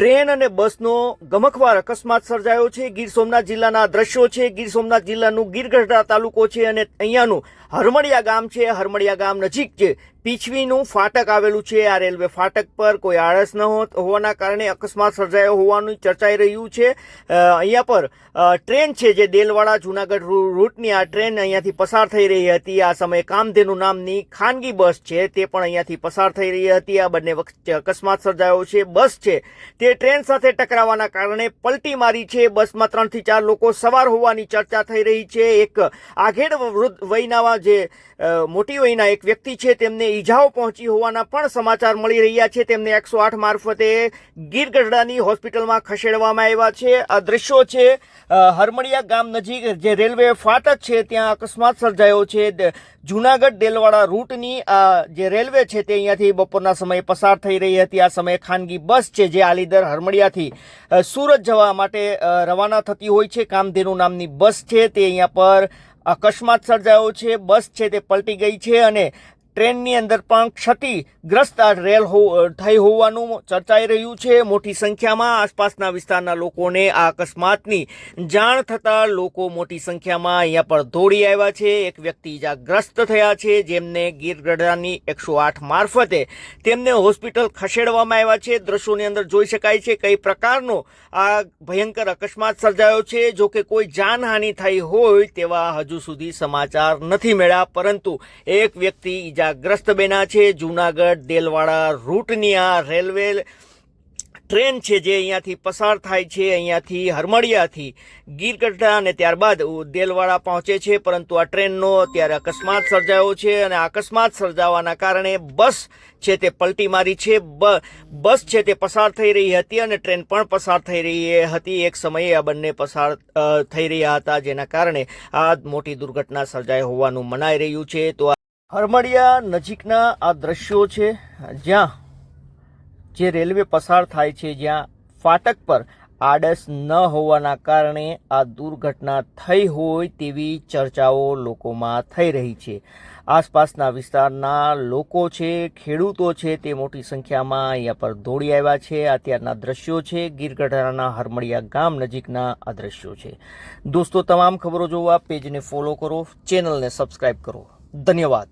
Train અને બસનો ગમખવાર અકસ્માત સર્જાયો છે. ગીર સોમનાથ જિલ્લાના દ્રશ્યો છે. ગીર સોમનાથ જિલ્લાનું ગીરગઢડા તાલુકો છે અને અહીંયાનું હરમડિયા ગામ છે. હરમડિયા ગામ નજીક છે પીછવીનું ફાટક આવેલું છે. આ રેલવે ફાટક પર કોઈ આળસ ન હોવાના કારણે અકસ્માત સર્જાયો હોવાનું ચર્ચાઈ રહ્યું છે. અહીંયા પર ટ્રેન છે જે દેલવાડા જુનાગઢ રૂટની આ ટ્રેન અહીંયાથી પસાર થઈ રહી હતી. આ સમયે કામધેનુ નામની ખાનગી બસ છે તે પણ અહીંયાથી પસાર થઈ રહી હતી. આ બંને વખતે અકસ્માત સર્જાયો છે. બસ છે તે ટ્રેન સાથે ટકરાવાના કારણે પલટી મારી છે. બસમાં ત્રણથી ચાર લોકો સવાર હોવાની ચર્ચા થઈ રહી છે. એક આઘેડ વૃદ્ધ વયના જે મોટી વયના એક વ્યક્તિ છે, તેમને ઈજાઓ પહોંચી હોવાના પણ સમાચાર મળી રહ્યા છે. તેમને એકસો આઠ મારફતે ગીરગઢડાની હોસ્પિટલમાં ખસેડવામાં આવ્યા છે. આ દ્રશ્યો છે હરમણિયા ગામ નજીક જે રેલવે ફાટક છે, ત્યાં અકસ્માત સર્જાયો છે. જુનાગઢ દેલવાડા રૂટની આ જે રેલવે છે, તે અહીંયાથી બપોરના સમયે પસાર થઈ રહી હતી. આ સમયે ખાનગી બસ છે, જે આલીદર હરમડિયાથી સુરત જવા માટે રવાના થતી હોય છે. કામધેનુ નામની બસ છે. તે અહીંયા પર અકસ્માત સર્જાયો છે. બસ છે તે પલટી ગઈ છે અને ટ્રેનની અંદર પણ ક્ષતિગ્રસ્ત રેલ થઈ હોવાનું ચર્ચાઈ રહ્યું છે. મોટી સંખ્યામાં આસપાસના વિસ્તારના લોકોને આ અકસ્માતની જાણ થતાં લોકો મોટી સંખ્યામાં અહીંયા પર દોડી આવ્યા છે. એક વ્યક્તિ ઇજાગ્રસ્ત થયા છે, જેમને ગીરગઢાની એકસો આઠ મારફતે તેમને હોસ્પિટલ ખસેડવામાં આવ્યા છે. દ્રશ્યોની અંદર જોઈ શકાય છે કઈ પ્રકારનો આ ભયંકર અકસ્માત સર્જાયો છે. જો કે કોઈ જાનહાનિ થઈ હોય તેવા હજુ સુધી સમાચાર નથી મળ્યા, પરંતુ એક વ્યક્તિ ઈજાગ્રસ્ત બન્યા છે. જુનાગઢ, દેલવાડા રૂટની આ રેલવે ટ્રેન છે જે અહીંયાથી પસાર થાય છે. અહીંયાથી હરમડિયાથી ગીરગઢડા અને ત્યારબાદ દેલવાડા પહોંચે છે. પરંતુ આ ટ્રેનનો અત્યારે અકસ્માત સર્જાયો છે અને અકસ્માત સર્જાવાના કારણે બસ છે તે પલટી મારી છે. બસ છે તે પસાર થઈ રહી હતી અને ટ્રેન પણ પસાર થઈ રહી હતી. એક સમયે આ બંને પસાર થઈ રહ્યા હતા, જેના કારણે આ મોટી દુર્ઘટના સર્જાઈ હોવાનું મનાઈ રહ્યું છે. તો હરમડિયા નજીકના આ દ્રશ્યો છે, જ્યાં જે રેલવે પસાર થાય છે, જ્યાં ફાટક પર આડસ ન હોવાના કારણે આ દુર્ઘટના થઈ હોય તેવી ચર્ચાઓ લોકોમાં થઈ રહી છે. આસપાસના વિસ્તારના લોકો છે, ખેડૂતો છે, તે મોટી સંખ્યામાં અહીંયા પર દોડી આવ્યા છે. અત્યારના દ્રશ્યો છે ગીરગઢડાના હરમડિયા ગામ નજીકના આ દ્રશ્યો છે. દોસ્તો, તમામ ખબરો જોવા પેજને ફોલો કરો, ચેનલને સબસ્ક્રાઈબ કરો. ધન્યવાદ